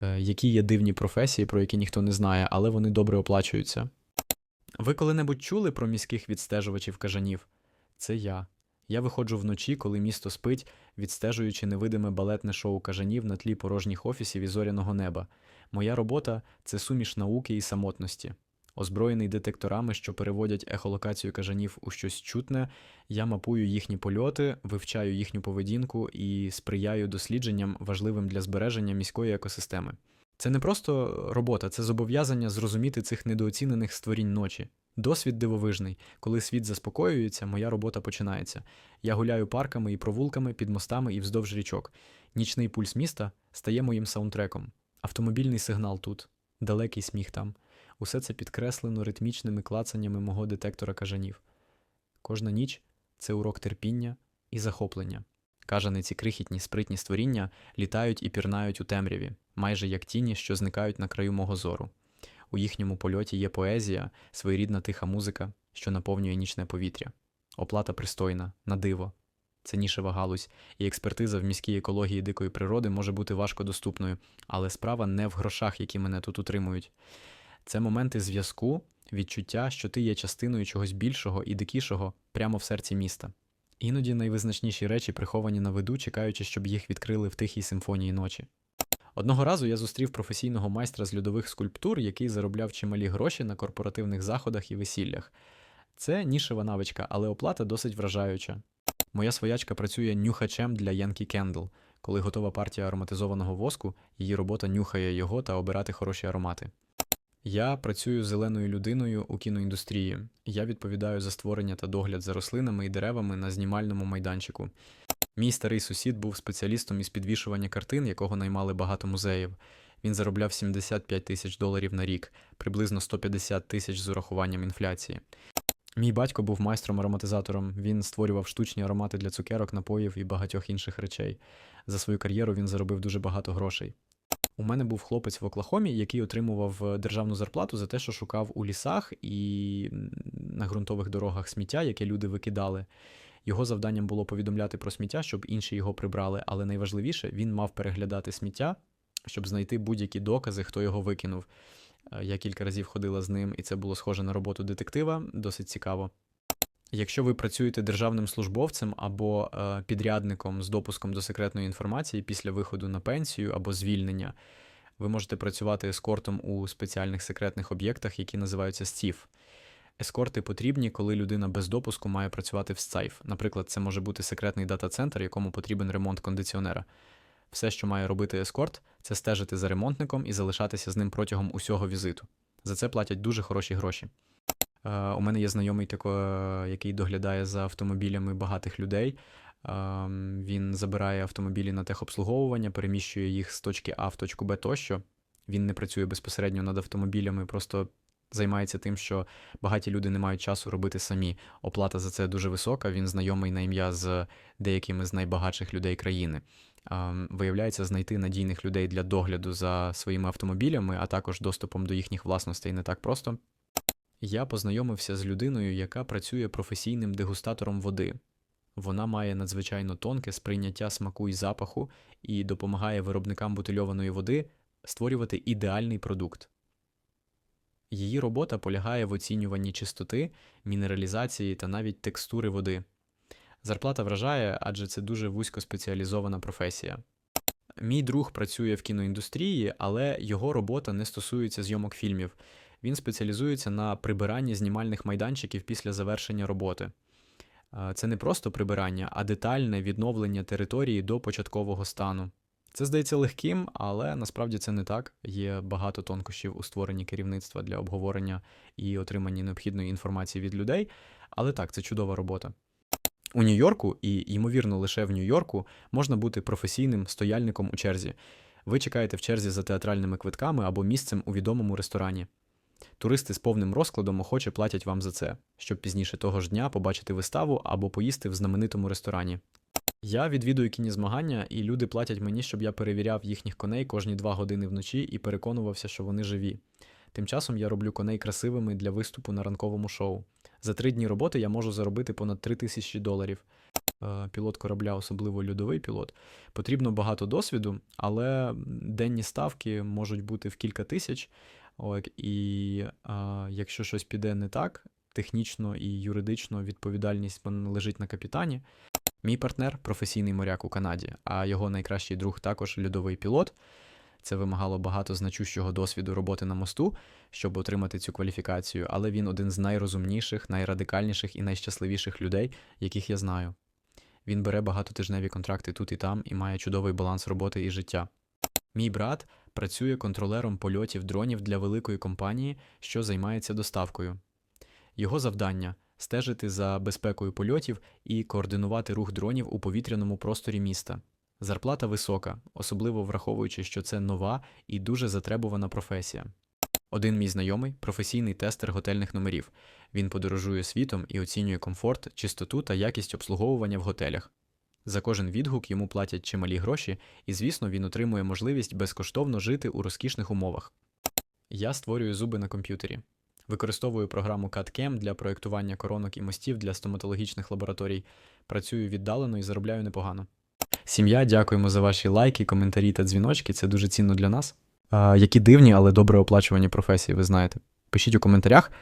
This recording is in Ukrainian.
Е, Які є дивні професії, про які ніхто не знає, але вони добре оплачуються. Ви коли-небудь чули про міських відстежувачів кажанів? Це я. Я виходжу вночі, коли місто спить, відстежуючи невидиме балетне шоу кажанів на тлі порожніх офісів і зоряного неба. Моя робота це суміш науки і самотності. Озброєний детекторами, що переводять ехолокацію кажанів у щось чутне, я мапую їхні польоти, вивчаю їхню поведінку і сприяю дослідженням, важливим для збереження міської екосистеми. Це не просто робота, це зобов'язання зрозуміти цих недооцінених створінь ночі. Досвід дивовижний. Коли світ заспокоюється, моя робота починається. Я гуляю парками і провулками, під мостами і вздовж річок. Нічний пульс міста стає моїм саундтреком. Автомобільний сигнал тут, далекий сміх там. Усе це підкреслено ритмічними клацаннями мого детектора кажанів. Кожна ніч це урок терпіння і захоплення. Кажани, ці крихітні спритні створіння літають і пірнають у темряві, майже як тіні, що зникають на краю мого зору. У їхньому польоті є поезія, своєрідна тиха музика, що наповнює нічне повітря. Оплата пристойна, на диво. Це нішева галузь, і експертиза в міській екології дикої природи може бути важко доступною, але справа не в грошах, які мене тут утримують. Це моменти зв'язку, відчуття, що ти є частиною чогось більшого і дикішого прямо в серці міста. Іноді найвизначніші речі приховані на виду, чекаючи, щоб їх відкрили в тихій симфонії ночі. Одного разу я зустрів професійного майстра з льодових скульптур, який заробляв чималі гроші на корпоративних заходах і весіллях. Це нішева навичка, але оплата досить вражаюча. Моя своячка працює нюхачем для Yankee Candle. Коли готова партія ароматизованого воску, її робота нюхає його та обирати хороші аромати. Я працюю зеленою людиною у кіноіндустрії. Я відповідаю за створення та догляд за рослинами і деревами на знімальному майданчику. Мій старий сусід був спеціалістом із підвішування картин, якого наймали багато музеїв. Він заробляв 75 тисяч доларів на рік, приблизно 150 тисяч з урахуванням інфляції. Мій батько був майстром-ароматизатором. Він створював штучні аромати для цукерок, напоїв і багатьох інших речей. За свою кар'єру він заробив дуже багато грошей. У мене був хлопець в Оклахомі, який отримував е, державну зарплату за те, що шукав у лісах і на ґрунтових дорогах сміття, яке люди викидали. Його завданням було повідомляти про сміття, щоб інші його прибрали, але найважливіше, він мав переглядати сміття, щоб знайти будь-які докази, хто його викинув. Е, Я кілька разів ходила з ним, і це було схоже на роботу детектива, досить цікаво. Якщо ви працюєте державним службовцем або е, підрядником з допуском до секретної інформації після виходу на пенсію або звільнення, ви можете працювати ескортом у спеціальних секретних об'єктах, які називаються СЦІФ. Ескорти потрібні, коли людина без допуску має працювати в СЦАЙФ. Наприклад, це може бути секретний дата-центр, якому потрібен ремонт кондиціонера. Все, що має робити ескорт, це стежити за ремонтником і залишатися з ним протягом усього візиту. За це платять дуже хороші гроші. Е, У мене є знайомий, тако, е, який доглядає за автомобілями багатих людей. Е, Він забирає автомобілі на техобслуговування, переміщує їх з точки А в точку Б тощо. Він не працює безпосередньо над автомобілями, просто займається тим, що багаті люди не мають часу робити самі. Оплата за це дуже висока. Він знайомий на ім'я з деякими з найбагатших людей країни. Ем, Виявляється, знайти надійних людей для догляду за своїми автомобілями, а також доступом до їхніх власностей не так просто. Я познайомився з людиною, яка працює професійним дегустатором води. Вона має надзвичайно тонке сприйняття смаку і запаху і допомагає виробникам бутильованої води створювати ідеальний продукт. Її робота полягає в оцінюванні чистоти, мінералізації та навіть текстури води. Зарплата вражає, адже це дуже вузькоспеціалізована професія. Мій друг працює в кіноіндустрії, але його робота не стосується зйомок фільмів. Він спеціалізується на прибиранні знімальних майданчиків після завершення роботи. Е, Це не просто прибирання, а детальне відновлення території до початкового стану. Це здається легким, але насправді це не так. Є багато тонкощів у створенні керівництва для обговорення і отримання необхідної інформації від людей. Але так, це чудова робота. У Нью-Йорку, і ймовірно лише в Нью-Йорку, можна бути професійним стояльником у черзі. Ви чекаєте в черзі за театральними квитками або місцем у відомому ресторані. Туристи з повним розкладом охоче платять вам за це, щоб пізніше того ж дня побачити виставу або поїсти в знаменитому ресторані. Я відвідую кінізмагання, і люди платять мені, щоб я перевіряв їхніх коней кожні два години вночі і переконувався, що вони живі. Тим часом я роблю коней красивими для виступу на ранковому шоу. За три дні роботи я можу заробити понад 3 тисячі доларів. е, пілот корабля, особливо льодовий пілот, потрібно багато досвіду, але денні ставки можуть бути в кілька тисяч. От, і е, якщо щось піде не так, технічно і юридично відповідальність лежить на капітані. Мій партнер професійний моряк у Канаді, а його найкращий друг також льодовий пілот. Це вимагало багато значущого досвіду роботи на мосту, щоб отримати цю кваліфікацію, але він один з найрозумніших, найрадикальніших і найщасливіших людей, яких я знаю. Він бере багатотижневі контракти тут і там і має чудовий баланс роботи і життя. Мій брат працює контролером польотів дронів для великої компанії, що займається доставкою. Його завдання стежити за безпекою польотів і координувати рух дронів у повітряному просторі міста. Зарплата висока, особливо враховуючи, що це нова і дуже затребувана професія. Один мій знайомий професійний тестер готельних номерів. Він подорожує світом і оцінює комфорт, чистоту та якість обслуговування в готелях. За кожен відгук йому платять чималі гроші, і, звісно, він отримує можливість безкоштовно жити у розкішних умовах. Я створюю зуби на комп'ютері. Використовую програму CAD-CAM для проєктування коронок і мостів для стоматологічних лабораторій. Працюю віддалено і заробляю непогано. Сім'я, дякуємо за ваші лайки, коментарі та дзвіночки. Це дуже цінно для нас. А, які дивні, але добре оплачувані професії, ви знаєте. Пишіть у коментарях,